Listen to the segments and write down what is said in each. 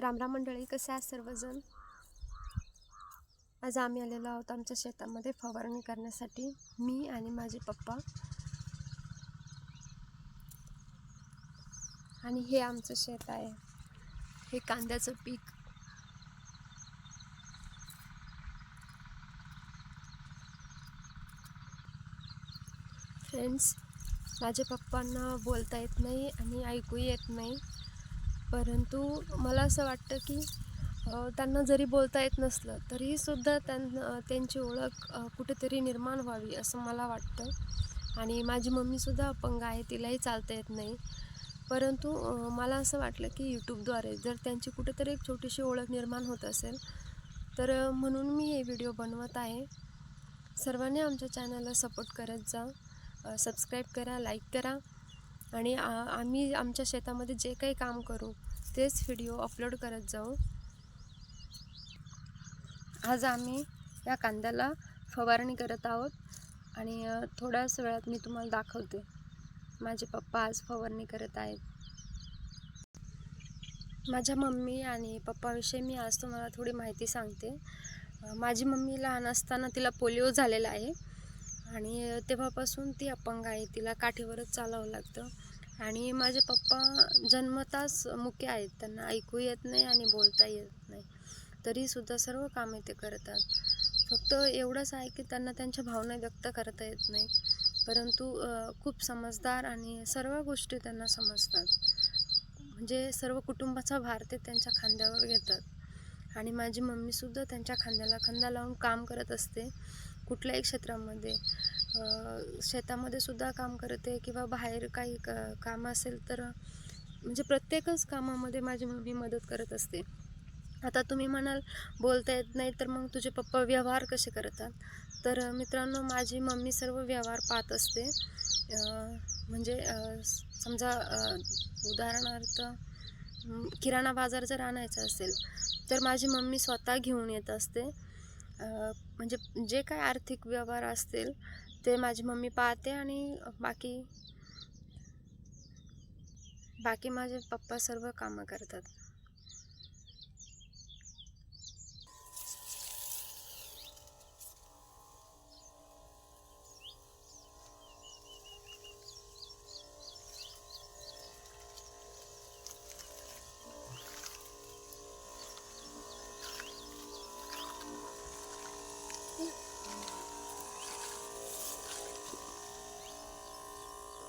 रामराम मंडळी कसे आहे सर्वजण? आज आम्ही आलेलो आहोत आमच्या शेतामध्ये फवारणी करण्यासाठी. मी आणि माझे पप्पा. आणि हे आमचं शेत आहे. हे कांद्याचं पीक. फ्रेंड्स माझ्या पप्पांना बोलता येत नाही आणि ऐकू येत नाही. परंतु मला असं वाटतं की त्यांना जरी बोलता येत नसलं तरीसुद्धा त्यांना त्यांची ओळख कुठेतरी निर्माण व्हावी असं मला वाटतं. आणि माझी मम्मीसुद्धा अपंग आहे तिलाही चालता येत नाही. परंतु मला असं वाटलं की यूट्यूबद्वारे जर त्यांची कुठेतरी एक छोटीशी ओळख निर्माण होत असेल तर म्हणून मी हे व्हिडिओ बनवत आहे. सर्वांनी आमच्या चॅनलला सपोर्ट करत जा. सबस्क्राईब करा लाईक करा. आणि आम्ही आमच्या शेतामध्ये जे काही काम करू तेच व्हिडिओ अपलोड करत जाऊ. आज आम्ही या कांद्याला फवारणी करत आहोत आणि थोड्याच वेळात मी तुम्हाला दाखवते. माझे पप्पा आज फवारणी करत आहेत. माझ्या मम्मी आणि पप्पाविषयी मी आज तुम्हाला थोडी माहिती सांगते. माझी मम्मी लहान असताना तिला पोलिओ झालेला आहे. आणि तेव्हापासून ती अपंग आहे. तिला काठीवरच चालावं लागतं. आणि माझे पप्पा जन्मताच मुके आहेत. त्यांना ऐकू येत नाही आणि बोलता येत नाही. तरीसुद्धा सर्व कामे ते करतात. फक्त एवढंच आहे की त्यांना त्यांच्या भावना व्यक्त करता येत नाही. परंतु खूप समजदार आणि सर्व गोष्टी त्यांना समजतात. म्हणजे सर्व कुटुंबाचा भार ते त्यांच्या खांद्यावर घेतात. आणि माझी मम्मीसुद्धा त्यांच्या खांद्याला खांदा लावून काम करत असते. कुठल्याही क्षेत्रामध्ये शेतामध्ये सुद्धा काम करते किंवा बाहेर काही क काम असेल तर म्हणजे प्रत्येकच कामामध्ये माझी मम्मी मदत करत असते. आता तुम्ही म्हणाल बोलता येत नाही तर मग तुझे पप्पा व्यवहार कसे करतात? तर मित्रांनो माझी मम्मी सर्व व्यवहार पाहत असते. म्हणजे समजा उदाहरणार्थ किराणा बाजार जर आणायचा असेल तर माझी मम्मी स्वतः घेऊन येत असते. म्हणजे जे काय आर्थिक व्यवहार असतील ते माझी मम्मी पाहते आणि बाकी बाकी माझे पप्पा सर्व कामं करतात.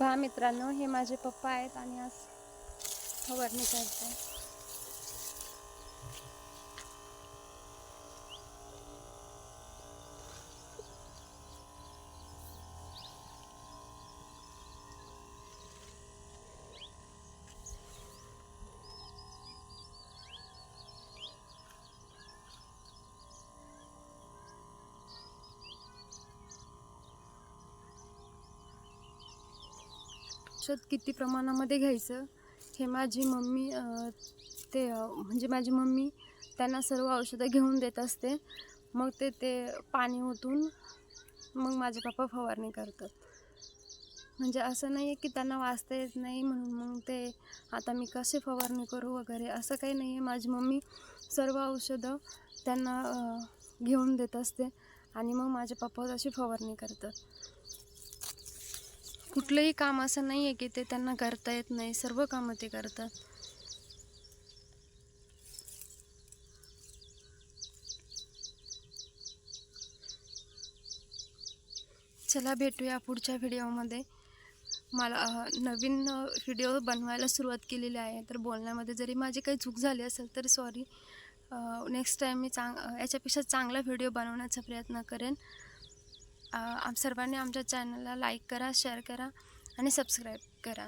पहा मित्रांनो हे माझे पप्पा आहेत आणि आज फवारणी करते औषध किती प्रमाणामध्ये घ्यायचं हे माझी मम्मी ते म्हणजे माझी मम्मी त्यांना सर्व औषधं घेऊन देत असते. मग ते ते पाणी ओतून मग माझे पप्पा फवारणी करतात. म्हणजे असं नाही आहे की त्यांना वाचता येत नाही म्हणून मग ते आता मी कसे फवारणी करू वगैरे असं काही नाही आहे माझी मम्मी सर्व औषधं त्यांना घेऊन देत असते आणि मग माझे पप्पा तशी फवारणी करतात. कुठलंही काम असं नाही आहे की ते त्यांना करता येत नाही. सर्व कामं ते करतात. चला भेटूया पुढच्या व्हिडिओमध्ये. मला नवीन व्हिडिओ बनवायला सुरुवात केलेली आहे. तर बोलण्यामध्ये जरी माझी काही चूक झाली असेल तर सॉरी नेक्स्ट टाईम मी चांग याच्यापेक्षा चांगला व्हिडिओ बनवण्याचा प्रयत्न करेन. सर्वांनी आमच्या चॅनलला लाईक करा शेअर करा आणि सबस्क्राईब करा.